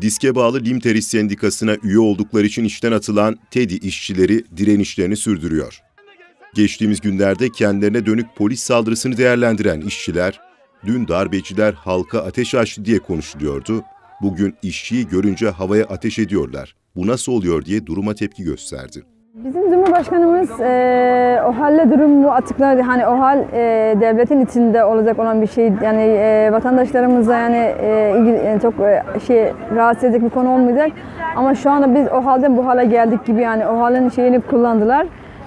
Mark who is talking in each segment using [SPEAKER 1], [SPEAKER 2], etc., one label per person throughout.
[SPEAKER 1] Diske bağlı Limteris Sendikası'na üye oldukları için işten atılan TEDİ işçileri direnişlerini sürdürüyor. Geçtiğimiz günlerde kendilerine dönük polis saldırısını değerlendiren işçiler, dün darbeciler halka ateş açtı diye konuşuluyordu. Bugün işçiyi görünce havaya ateş ediyorlar. Bu nasıl oluyor diye duruma tepki gösterdi.
[SPEAKER 2] Bizim Cumhurbaşkanımız eee o halle durumu açıkladı. Hani o hal eee, devletin içinde olacak olan bir şey. Yani eee, vatandaşlarımıza yani, eee, ilgili, yani çok eee, şey rahatsız edecek bir konu olmayacak. Ama şu anda biz o halden bu hale geldik gibi yani o halin şeyini kullandılar.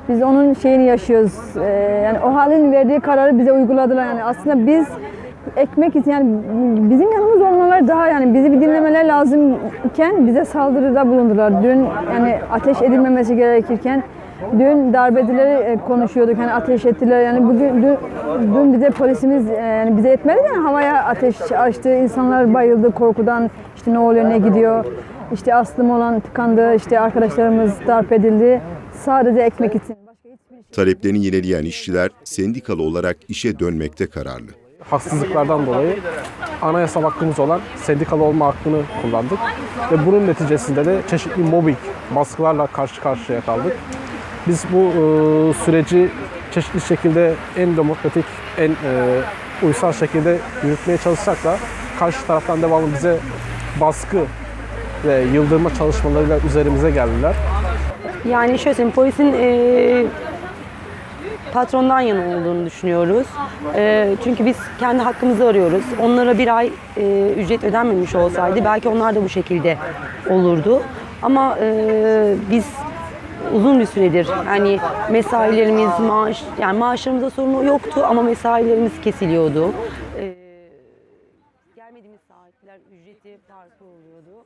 [SPEAKER 2] Biz onun şeyini yaşıyoruz. Eee, yani o halin verdiği kararı bize uyguladılar. Yani aslında biz ekmek için yani bizim yanımız lazım bize saldırıda bulundular. Dün yani ateş edilmemesi gerekirken dün darbecileri e, konuşuyorduk. Hani ateş ettiler. Yani bugün dün, dün bize polisimiz e, yani bize etmedi yani havaya ateş açtı. İnsanlar bayıldı korkudan. İşte ne oluyor ne gidiyor? İşte aslım olan tıkandı. İşte arkadaşlarımız darp edildi. Sadece ekmek için. Şey
[SPEAKER 1] Taleplerini yineleyen işçiler sendikalı olarak işe dönmekte kararlı.
[SPEAKER 3] Haksızlıklardan dolayı anayasal hakkımız olan sendikalı olma hakkını kullandık. Ve bunun neticesinde de çeşitli mobbing, baskılarla karşı karşıya kaldık. Biz bu e, süreci çeşitli şekilde en demokratik, en e, uysal şekilde yürütmeye çalışsak da karşı taraftan devamlı bize baskı ve yıldırma çalışmalarıyla üzerimize geldiler.
[SPEAKER 4] Yani şöyle söyleyeyim, polisin eee, patrondan yana olduğunu düşünüyoruz. Eee, çünkü biz kendi hakkımızı arıyoruz. Onlara bir ay eee, ücret ödenmemiş olsaydı belki onlar da bu şekilde olurdu. Ama eee, biz uzun bir süredir yani mesailerimiz, maaş, yani maaşlarımızda sorunu yoktu ama mesailerimiz kesiliyordu. Eee, gelmediğimiz saatler ücreti farklı oluyordu.